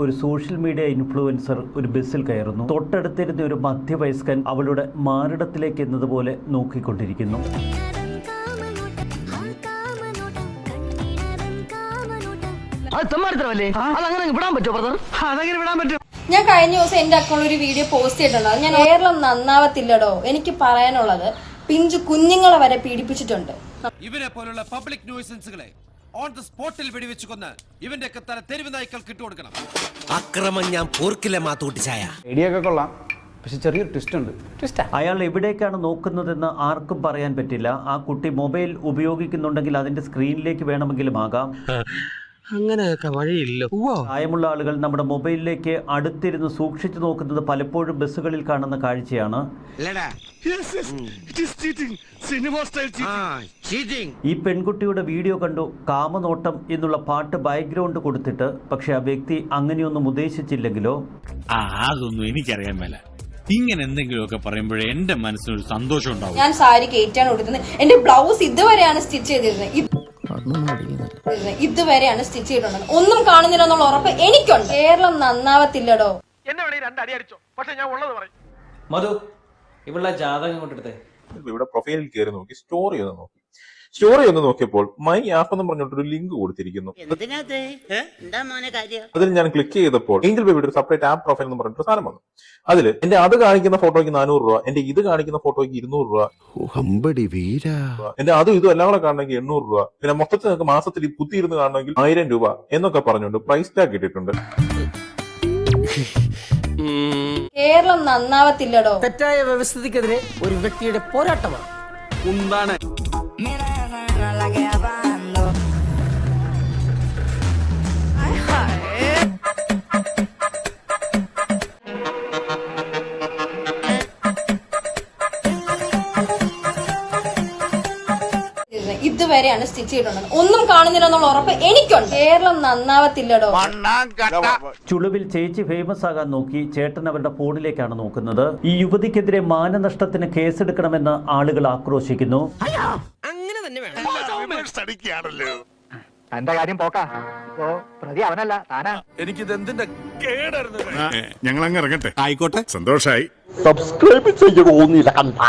ഒരു social media influencer ഒരു ബസ്സിൽ കയറുന്നു. തൊട്ടടുത്തിരുന്ന ഒരു മധ്യവയസ്കൻ അവളുടെ മാറിടത്തിലേക്ക് എന്നതുപോലെ നോക്കിക്കൊണ്ടിരിക്കുന്നു. ഞാൻ കഴിഞ്ഞ ദിവസം എന്റെ അക്കൗണ്ടിൽ ഒരു വീഡിയോ പോസ്റ്റ് ചെയ്തിട്ടുണ്ട് അത് ഞാൻ കേരളം നന്നാവത്തില്ലടോ. എനിക്ക് പറയാനുള്ളത് പിഞ്ചു കുഞ്ഞുങ്ങളെ വരെ പീഡിപ്പിച്ചിട്ടുണ്ട്. ഇവനെ പോലുള്ള പബ്ലിക് ന്യൂസൻസുകളെ ഓൺ ദ സ്പോട്ടിൽ വെടിവെച്ച് കൊന്ന് ഇവന്റെയൊക്കെ തല തെരുവ് നായ്ക്കൾക്ക് ഇട്ടുകൊടുക്കണം അക്രമം ഞാൻ പോർക്കില്ല മാത്തൂട്ടിച്ചായ ഐഡിയ ഒക്കെ കൊള്ളാം. പക്ഷെ ചെറിയൊരു ട്വിസ്റ്റ് ഉണ്ട്. ട്വിസ്റ്റ് അയാൾ എവിടേക്കാണ് നോക്കുന്നതെന്ന് ആർക്കും പറയാൻ പറ്റില്ല. ആ കുട്ടി മൊബൈൽ ഉപയോഗിക്കുന്നുണ്ടെങ്കിൽ അതിന്റെ സ്ക്രീനിലേക്ക് വേണമെങ്കിലും ആകാം. അങ്ങനെയൊക്കെ വഴിയില്ല. പ്രായമുള്ള ആളുകൾ നമ്മുടെ മൊബൈലിലേക്ക് അടുത്തിരുന്ന് സൂക്ഷിച്ചു നോക്കുന്നത് പലപ്പോഴും ബസ്സുകളിൽ കാണുന്ന കാഴ്ചയാണ്. ഈ പെൺകുട്ടിയുടെ വീഡിയോ കണ്ടു കാമനോട്ടം എന്നുള്ള പാട്ട് ബാക്ക്ഗ്രൗണ്ട് കൊടുത്തിട്ട് പക്ഷെ ആ വ്യക്തി അങ്ങനെയൊന്നും ഉദ്ദേശിച്ചില്ലെങ്കിലോ? അതൊന്നും എനിക്കറിയാൻ മേല. ഇങ്ങനെ എന്തെങ്കിലുമൊക്കെ പറയുമ്പോഴേ എന്റെ മനസ്സിനൊരു സന്തോഷം ഉണ്ടാവും. ഞാൻ സാരി കയറ്റാണ് കൊടുക്കുന്നത് എന്റെ ബ്ലൗസ് ഇതുവരെയാണ് സ്റ്റിച്ച് ചെയ്തിരുന്നത്. ഇതുവരെയാണ് സ്റ്റിച്ച് ചെയ്തിട്ടുള്ളത്. ഒന്നും കാണുന്നില്ല എന്നുള്ള ഉറപ്പ് എനിക്കുണ്ട്. കേരളം നന്നാവത്തില്ലടോ. എന്നെ വേണേ രണ്ട് അടി അടിച്ചോ. പക്ഷെ ഞാൻ ഉള്ളത് പറയും. മധു ഇവിടെ ജാതകം കൊണ്ടെടുത്തേ ഇവിടെ പ്രൊഫൈലിൽ കയറി നോക്കി സ്റ്റോറി ചെയ്ത് നോക്കി. സ്റ്റോറി ഒന്ന് നോക്കിയപ്പോൾ മൈ ആപ്പ് എന്ന് പറഞ്ഞിട്ടൊരു ലിങ്ക് കൊടുത്തിരിക്കുന്നു. എന്തിനാത്? എന്താ മോനെ കാര്യം? അതിൽ ഞാൻ ക്ലിക്ക് ചെയ്തപ്പോൾ ഏഞ്ചൽ ബേബിയുടെ ഒരു സെപ്പറേറ്റ് ആപ്പ് പ്രൊഫൈൽ എന്ന് പറഞ്ഞിട്ട് സാധനം വന്നു. അതിൽ എന്റെ അത് കാണിക്കുന്ന ഫോട്ടോയ്ക്ക് നാനൂറ് രൂപ എന്റെ ഇത് കാണിക്കുന്ന ഫോട്ടോയ്ക്ക് ഇരുന്നൂറ് രൂപ. ഹമ്പടി വീര. എന്റെ അതും ഇതും എല്ലാം കൂടെ കാണണമെങ്കിൽ എണ്ണൂറ് രൂപ. പിന്നെ മൊത്തത്തിൽ നിങ്ങൾക്ക് മാസത്തിൽ പുത്തി കുത്തിയിരുന്ന് കാണണമെങ്കിൽ ആയിരം രൂപ എന്നൊക്കെ പറഞ്ഞുകൊണ്ട് പ്രൈസ് ടാഗ് ഇട്ടിട്ടുണ്ട്. കേരളം നന്നാവത്തില്ലടോ. തെറ്റായ വ്യവസ്ഥിതിക്കെതിരെ ഒരു വ്യക്തിയുടെ പോരാട്ടമാണ്. ഇതുവരെയാണ് സ്റ്റിച്ച് ചെയ്തിട്ടുള്ളത്. ഒന്നും കാണുന്നില്ല എന്നുള്ള ഉറപ്പ് എനിക്കുണ്ട്. കേരളം നന്നാവത്തില്ലടോ. ചുളുവിൽ ചേച്ചി ഫേമസ് ആകാൻ നോക്കി ചേട്ടൻ അവരുടെ ഫോണിലേക്കാണ് നോക്കുന്നത്. ഈ യുവതിക്കെതിരെ മാനനഷ്ടത്തിന് കേസെടുക്കണമെന്ന് ആളുകൾ ആക്രോശിക്കുന്നു. തന്റെ കാര്യം പോക്കാ. ഇപ്പോ പ്രതി അവനല്ല താനാ. ഞങ്ങൾ അങ്ങ് ഇറങ്ങട്ടെ. ആയിക്കോട്ടെ. സന്തോഷായി. സബ്സ്ക്രൈബ് ചെയ്യണോന്നില്ല നില കണ്ട.